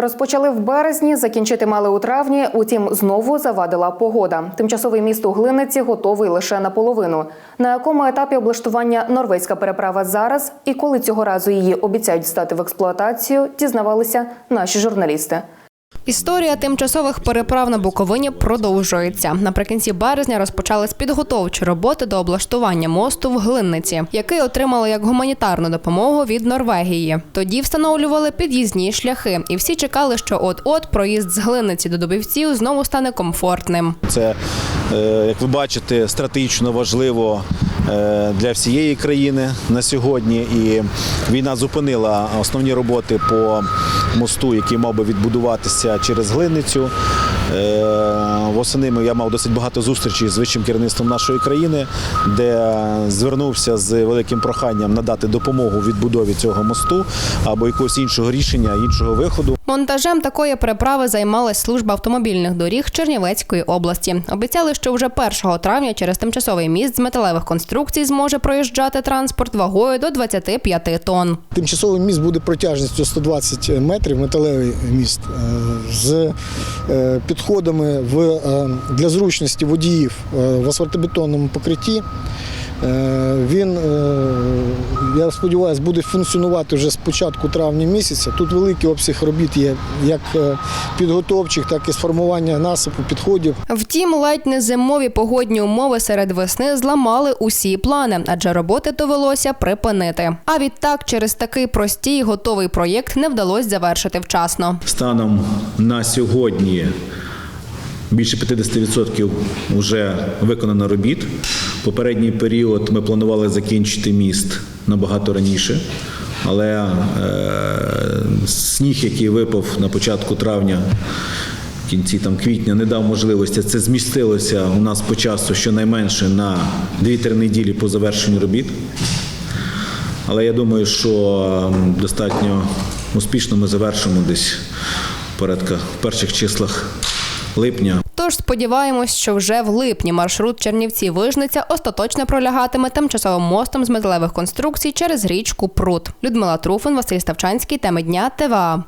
Розпочали в березні, закінчити мали у травні. Утім, знову завадила погода. Тимчасовий міст у Глиниці готовий лише наполовину. На якому етапі облаштування норвезька переправа зараз і коли цього разу її обіцяють стати в експлуатацію, дізнавалися наші журналісти. Історія тимчасових переправ на Буковині продовжується. Наприкінці березня розпочались підготовчі роботи до облаштування мосту в Глинниці, який отримали як гуманітарну допомогу від Норвегії. Тоді встановлювали під'їзні шляхи, і всі чекали, що от-от проїзд з Глинниці до Дубівців знову стане комфортним. Це, е, як ви бачите, стратегічно важливо е, для всієї країни на сьогодні. І війна зупинила основні роботи по мосту, який мав би відбудуватися через Глинницю. Е, Восени я мав досить багато зустрічей з вищим керівництвом нашої країни, де звернувся з великим проханням надати допомогу відбудові цього мосту або якогось іншого рішення, іншого виходу. Монтажем такої переправи займалась служба автомобільних доріг Чернівецької області. Обіцяли, що вже 1 травня через тимчасовий міст з металевих конструкцій зможе проїжджати транспорт вагою до 25 тонн. Тимчасовий міст буде протяжністю 120 метрів, металевий міст е, з е, підходами в, е, для зручності водіїв в асфальтобетонному покритті. Він, я сподіваюся, буде функціонувати вже з початку травня місяця. Тут великий обсяг робіт є як е, підготовчих, так і з формування насипу підходів. Втім, ледь не зимові погодні умови серед весни зламали усі плани, адже роботи довелося припинити. А відтак, через такий простій готовий проєкт не вдалося завершити вчасно. Станом на сьогодні більше 50% вже виконано робіт. Попередній період ми планували закінчити міст набагато раніше, але е, сніг, який випав на початку травня. В кінці там квітня не дав можливості. Це змістилося у нас по часу щонайменше на 2-3 неділі по завершенню робіт. Але я думаю, що достатньо успішно ми завершимо десь порядка в перших числах липня. Тож сподіваємось, що вже в липні маршрут Чернівці-Вижниця остаточно пролягатиме тимчасовим мостом з металевих конструкцій через річку Прут. Людмила Труфин, Василь Ставчанський. Теми дня ТВА.